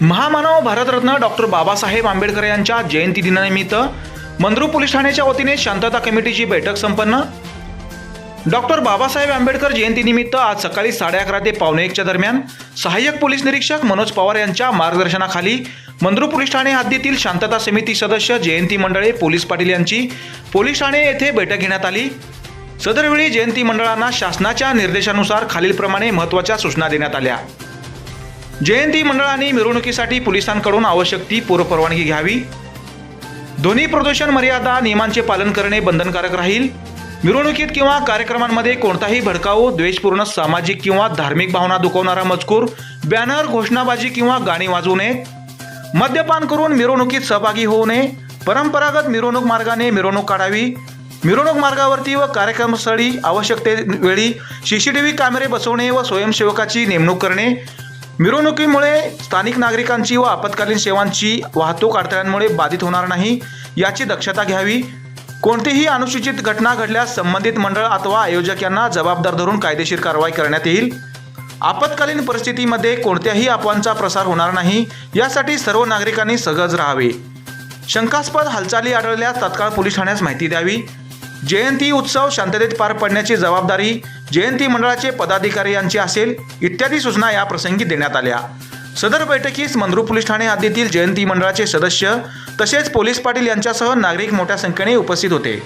महामानव भारतरत्न डॉक्टर बाबासाहेब आंबेडकर यांच्या जयंती दिनानिमित्त मंद्रू पोलीस ठाण्याच्या वतीने शांतता कमिटीची बैठक संपन्न. डॉक्टर बाबासाहेब आंबेडकर जयंतीनिमित्त आज सकाळी साडे अकरा ते पावणे एकच्या दरम्यान सहाय्यक पोलीस निरीक्षक मनोज पवार यांच्या मार्गदर्शनाखाली मंद्रू पोलीस ठाणे हद्दीतील शांतता समिती सदस्य जयंती मंडळे पोलीस पाटील यांची पोलीस ठाणे येथे बैठक घेण्यात आली. सदरवेळी जयंती मंडळांना शासनाच्या निर्देशानुसार खालीलप्रमाणे महत्त्वाच्या सूचना देण्यात आल्या. जयंती मंडळांनी मिरवणुकीसाठी पोलिसांकडून आवश्यक ती पूर्वपरवानगी घ्यावी. ध्वनी प्रदूषण मर्यादा नियमांचे पालन करणे बंधनकारक राहील. मिरवणुकीत किंवा कार्यक्रमांमध्ये कोणताही भडकाऊ द्वेषपूर्ण सामाजिक किंवा धार्मिक भावना दुखवणारा मजकूर बॅनर घोषणाबाजी किंवा गाणी वाजवू नयेत मद्यपान करून मिरवणुकीत सहभागी होऊ नये. परंपरागत मिरवणूक मार्गाने मिरवणूक काढावी. मिरवणूक मार्गावरती व कार्यक्रमस्थळी आवश्यकतेवेळी सीसीटीव्ही कॅमेरे बसवणे व स्वयंसेवकाची नेमणूक करणे. मिरवणुकीमुळे स्थानिक नागरिकांची व आपत्कालीन सेवांची वाहतूक अडथळ्यांमुळे बाधित होणार नाही याची दक्षता घ्यावी. कोणतीही अनुसूचित घटना घडल्यास संबंधित मंडळ अथवा आयोजक यांना जबाबदार धरून कायदेशीर कारवाई करण्यात येईल. आपत्कालीन परिस्थितीमध्ये कोणत्याही अफवांचा प्रसार होणार नाही यासाठी सर्व नागरिकांनी सजग राहावे. शंकास्पद हालचाली आढळल्यास तात्काळ पोलीस ठाण्यास माहिती द्यावी. जयंती उत्सव शांततेत पार पडण्याची जबाबदारी जयंती मंडळाचे पदाधिकारी यांची असेल इत्यादी सूचना या प्रसंगी देण्यात आल्या. सदर बैठकीस मंद्रू पोलीस ठाणे हद्दीतील जयंती मंडळाचे सदस्य तसेच पोलीस पाटील यांच्यासह नागरिक मोठ्या संख्येने उपस्थित होते.